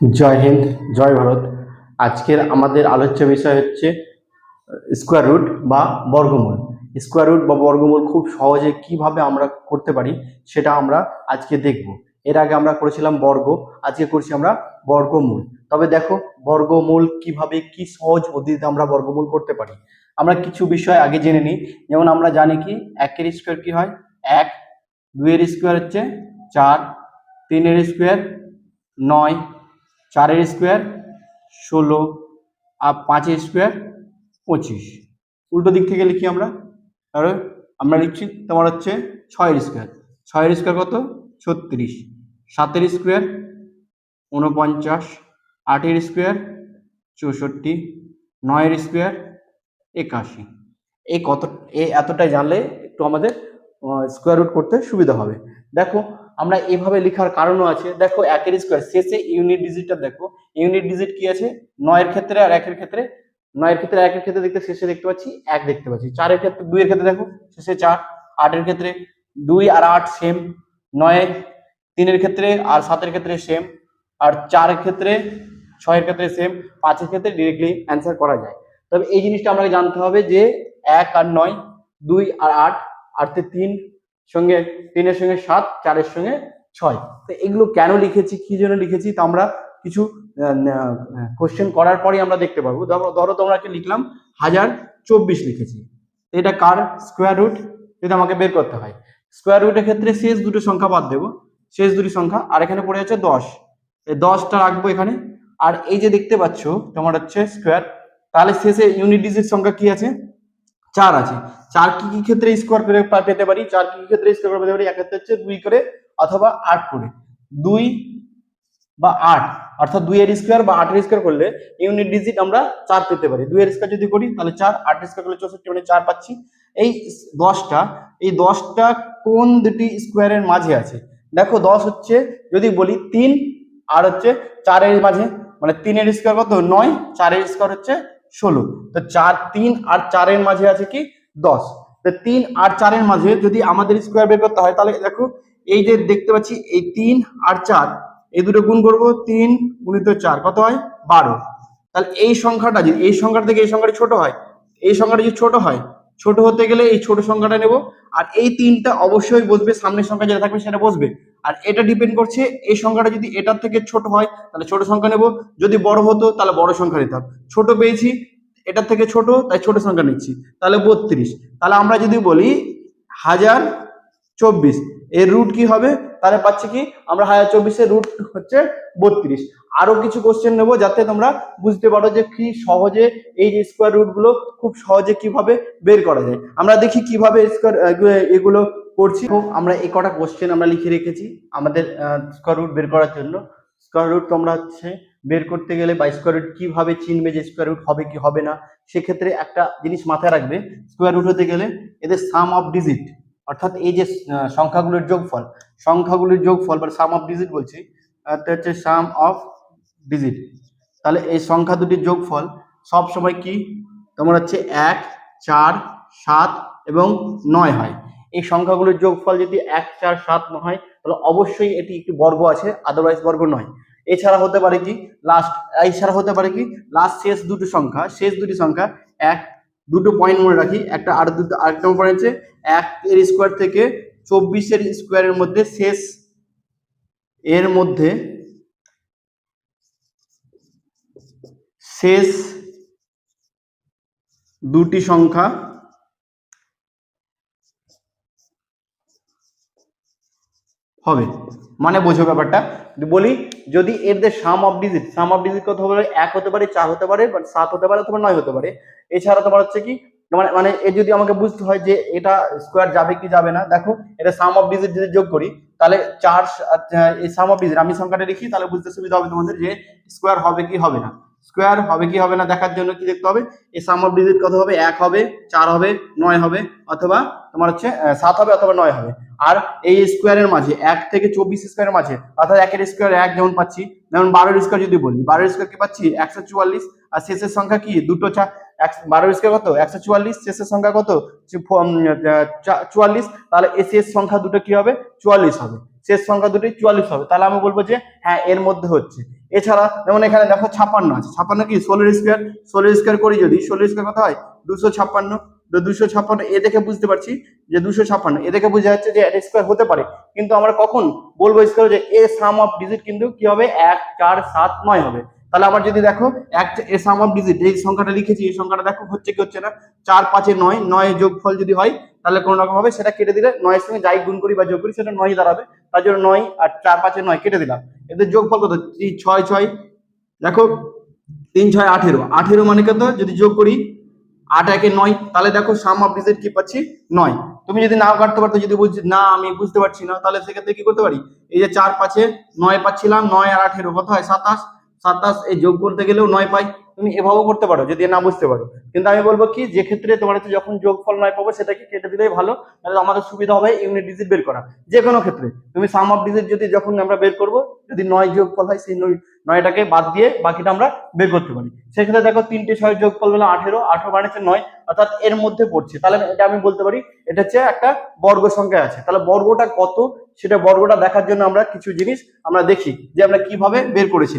জয় হিন্দ, জয় ভারত। আজকের আমাদের আলোচ্য বিষয় হচ্ছে স্কোয়ার রুট বা বর্গমূল। স্কোয়ার রুট বা বর্গমূল খুব সহজে কীভাবে আমরা করতে পারি সেটা আমরা আজকে দেখব। এর আগে আমরা করেছিলাম বর্গ, আজকে করছি আমরা বর্গমূল। তবে দেখো, বর্গমূল কীভাবে কি সহজ পদ্ধতিতে আমরা বর্গমূল করতে পারি? আমরা কিছু বিষয় আগে জেনে নিই। যেমন আমরা জানি কি, একের স্কোয়ার কি হয়? এক। দুইয়ের স্কোয়ার হচ্ছে চার। তিনের স্কোয়ার নয়। চারের স্কোয়ার ষোলো আর পাঁচের স্কোয়ার পঁচিশ। উল্টো দিক থেকে লিখি আমরা। তাহলে আমরা লিখছি তোমার হচ্ছে ছয়ের স্কোয়ার। ছয়ের স্কোয়ার কত? ছত্রিশ। সাতের স্কোয়ার উনপঞ্চাশ আটের স্কোয়ার চৌষট্টি। নয়ের স্কোয়ার একাশি। এই কত এই এতটাই জানলে একটু আমাদের স্কোয়ার রুট করতে সুবিধা হবে। দেখো, আমরা এভাবে লেখার কারণও আছে। দেখো, একের স্কোয়ার শেষে ইউনিট ডিজিটটা দেখো। ইউনিট ডিজিট কি আছে? নয়ের ক্ষেত্রে আর একের ক্ষেত্রে। নয়ের ক্ষেত্রে একের ক্ষেত্রে দেখতে, শেষে দেখতে পাচ্ছি এক দেখতে পাচ্ছি। চারের ক্ষেত্রে, দুইয়ের ক্ষেত্রে দেখো, শেষে চার। আটের ক্ষেত্রে দুই আর আট সেম নয়, তিনের ক্ষেত্রে আর সাতের ক্ষেত্রে সেম আর চারের ক্ষেত্রে, ছয়ের ক্ষেত্রে সেম পাঁচের ক্ষেত্রে ডিরেক্টলি অ্যান্সার করা যায়। তবে এই জিনিসটা আমাকে জানতে হবে যে এক আর নয়, দুই আর আট আটতে তিন সঙ্গে তিনের সঙ্গে সাত, চারের সঙ্গে ছয়। তো এগুলো কেন লিখেছি, কি জন্য লিখেছি, তা আমরা কিছু কোশ্চেন করার পরেই আমরা দেখতে পারব ধরো তোমরা লিখলাম, হাজার চব্বিশ লিখেছি। এটা কার স্কোয়ার রুট যদি আমাকে বের করতে হয়। স্কোয়ার রুটের ক্ষেত্রে শেষ দুটো সংখ্যা বাদ দেবো। শেষ দুটি সংখ্যা, আর এখানে পড়ে যাচ্ছে দশ। এই দশটা রাখব এখানে। আর এই যে দেখতে পাচ্ছ, তোমার হচ্ছে স্কোয়ার তাহলে শেষে ইউনিট ডিজিট সংখ্যা কি আছে? চার আছে। চার কি কি ক্ষেত্রে স্কোয়ার করে পেতে পারি? চার কি কি ক্ষেত্রে স্কোয়ার করে পেতে পারি? এক ক্ষেত্রে হচ্ছে দুই করে অথবা আট করে। দুই বা আট, অর্থাৎ দুই এর স্কোয়ার বা আটের স্কোয়ার করলে ইউনিট ডিজিট আমরা চার পেতে পারি। দুই এর স্কোয়ার যদি করি, তাহলে চার আট স্কোয়ার করলে চৌষট্টি মানে চার পাচ্ছি। এই দশটা এই দশটা কোন দুটি স্কোয়ারের মাঝে আছে? দেখো, দশ হচ্ছে, যদি বলি তিন, আর হচ্ছে চারের মাঝে মানে তিনের স্কোয়ার কত? নয়, চারের স্কোয়ার হচ্ছে ষোলো। তো চার, তিন আর চারের মাঝে আছে কি? দশ। তো তিন আর চারের মাঝে যদি আমাদের স্কোয়ার বের করতে হয়, তাহলে দেখো, এই যে দেখতে পাচ্ছি, এই তিন আর চার, এই দুটো গুণ করব তিন গুণিত চার, কত হয়? বারো। তাহলে এই সংখ্যাটা যদি, এই সংখ্যাটা থেকে এই সংখ্যাটা ছোট হয়, এই সংখ্যাটা যদি ছোট হয় ছোট হতে গেলে এই ছোট সংখ্যাটা নেব, আর এই তিনটা অবশ্যই বসবে, সামনের সংখ্যা যেটা থাকবে সেটা বসবে। আর এটা ডিপেন্ড করছে, এই সংখ্যাটা যদি এটার থেকে ছোট হয়, তাহলে ছোট সংখ্যা নেব, যদি বড় হতো, তাহলে বড় সংখ্যা নিতাম। ছোট পেয়েছি, এটার থেকে ছোট, তাই ছোট সংখ্যা নিচ্ছি, তাহলে বত্রিশ। তাহলে আমরা যদি বলি হাজার চব্বিশ। এর রুট কি হবে? তাহলে পাচ্ছি কি? আমরা হাজার চব্বিশের রুট হচ্ছে বত্রিশ। আরও কিছু কোশ্চেন নেব যাতে তোমরা বুঝতে পারো যে কি সহজে এই যে স্কোয়ার রুটগুলো খুব সহজে কীভাবে বের করা যায়। আমরা দেখি কীভাবে স্কোয়ার এগুলো করছি। আমরা এই কটা কোশ্চেন আমরা লিখে রেখেছি আমাদের স্কোয়ার রুট বের করার জন্য। স্কোয়ার রুট তোমরা হচ্ছে বের করতে গেলে বা স্কোয়ার রুট কীভাবে চিনবে যে স্কোয়ার রুট হবে কি হবে না, সেক্ষেত্রে একটা জিনিস মাথায় রাখবে। স্কোয়ার রুট হতে গেলে এদের সাম অফ ডিজিট অর্থাৎ এই যে সংখ্যাগুলোর যোগফল সংখ্যাগুলোর যোগফল, বা সাম অফ ডিজিট বলছি, এটা হচ্ছে সাম অফ ডিজিট তাহলে এই সংখ্যা দুটির যোগফল সব সময় কি? তোমার হচ্ছে এক, চার, সাত এবং নয় হয়। এই সংখ্যাগুলোর যোগফল যদি এক, চার, সাত ন হয়, তাহলে অবশ্যই এটি একটি বর্গ আছে আদারওয়াইজ বর্গ নয়। এছাড়া হতে পারে কি? লাস্ট এছাড়া হতে পারে কি? লাস্ট শেষ দুটি সংখ্যা, শেষ দুটি সংখ্যা এক দুটো পয়েন্ট মনে রাখি, একটা আর দুটো, আরেকটা পয়েন্ট হচ্ছে এক এর স্কোয়ার থেকে চব্বিশের স্কোয়ারের মধ্যে শেষ এর মধ্যে শেষ দুটি সংখ্যা হবে। মানে বোঝো ব্যাপারটা। বলি, যদি এদের sum of digit sum of digit কত হবে এক হতে পারে, চার হতে পারে, বা সাত হতে পারে, অথবা নয় হতে পারে। এছাড়া তোমার হচ্ছে কি মানে মানে এ যদি আমাকে বুঝতে হয় যে এটা স্কোয়ার যাবে কি যাবে না, দেখো, এটা সাম অফ ডিজিট যদি যোগ করি, তাহলে চার এই সাম অফ ডিজিট আমি সংখ্যাটা লিখি, তাহলে বুঝতে সুবিধা হবে তোমাদের যে স্কোয়ার হবে কি হবে না। স্কোয়ার হবে কি হবে না দেখার জন্য কি দেখতে হবে? এই সাম অফ ডিজিট কত হবে? এক হবে, চার হবে, নয় হবে, অথবা তোমার হচ্ছে সাত হবে অথবা নয় হবে। আর এই স্কোয়ারের মাঝে, এক থেকে চব্বিশ স্কোয়ারের মাঝে, অর্থাৎ একের স্কোয়ার এক যেমন পাচ্ছি, যেমন বারোর স্কোয়ার যদি বলি, বারোর স্কোয়ার কি পাচ্ছি? একশো চুয়াল্লিশ। আর শেষের সংখ্যা কি? দুটো চা বারোর স্কোয়ার কত? একশো চুয়াল্লিশ। শেষের সংখ্যা কত? চুয়াল্লিশ। তাহলে এই শেষ সংখ্যা দুটো কি হবে? চুয়াল্লিশ হবে। শেষ সংখ্যা দুটি চুয়াল্লিশ হবে। তাহলে আমি বলব যে হ্যাঁ এর মধ্যে হচ্ছে। এছাড়া, যেমন এখানে দেখো ছাপ্পান্ন আছে। ছাপ্পান্ন কি? ষোলোর স্কোয়ার ষোলোর স্কোয়ার করি যদি ষোলো স্কোয়ার কথা হয়? দুশো ছাপ্পান্ন। তো দুশো ছাপ্পান্ন, এ দেখে বুঝতে পারছি যে দুশো ছাপ্পান্ন। এ দেখে বোঝা যাচ্ছে যে স্কোয়ার হতে পারে। কিন্তু আমরা কখন বলব স্কোয়ার যে, এ সাম অফ ডিজিট কিন্তু কি হবে? এক, চার, সাত, নয় হবে। তাহলে আবার যদি দেখো সাম অফ ডিজিট এই সংখ্যাটা লিখেছি, এই সংখ্যাটা দেখো হচ্ছে কি হচ্ছে না, চার পাঁচে নয় নয় যোগফল যদি হয়, তাহলে কোনো রকম হবে, সেটা কেটে দিলে নয়ের সঙ্গে যাই গুণ করি বা যোগ করি, সেটা নয় দাঁড়াবে। তার জন্য নয় আর চার পাঁচে নয় কেটে দিলাম। এদের যোগফল কত? ছয় ছয়। দেখো, তিন, ছয়, আঠেরো। আঠেরো মানে কত? যদি যোগ করি, আট, একে নয়, তাহলে দেখো সাম অফ ডিজিট কি পাচ্ছি? নয়। তুমি যদি নাও কাটতে পারতো, যদি বুঝছি না, আমি বুঝতে পারছি না, তাহলে সেক্ষেত্রে কি করতে পারি? এই যে চার পাঁচে নয় পাচ্ছিলাম, নয় আর আঠেরো, কত হয়? সাতাশ। সাতাশ এই যোগ করতে গেলেও নয় পাই। তুমি এভাবেও করতে পারো, যদি না বুঝতে পারো। কিন্তু আমি বলব কি, যে ক্ষেত্রে তোমার হচ্ছে যখন যোগফল নয় পাবো, সেটাকে কেটে দিলেই ভালো তাহলে আমাদের সুবিধা হবে ইউনিট ডিজিট বের করা। যে কোনো ক্ষেত্রে। তুমি সাম অফ ডিজিট যদি যখন আমরা বের করব, যদি নয় যোগফল হয়, সেই নয়, নয়টাকে বাদ দিয়ে বাকিটা আমরা বের করতে পারি। সেক্ষেত্রে দেখো তিনটে ছয় যোগফল হলো আঠেরো আঠেরো বানিয়েছে নয়, অর্থাৎ এর মধ্যে পড়ছে। তাহলে এটা আমি বলতে পারি, এটা হচ্ছে একটা বর্গ সংখ্যা আছে। তাহলে বর্গটা কত? সেটা বর্গটা দেখার জন্য আমরা কিছু জিনিস আমরা দেখি, যে আমরা কীভাবে বের করেছি।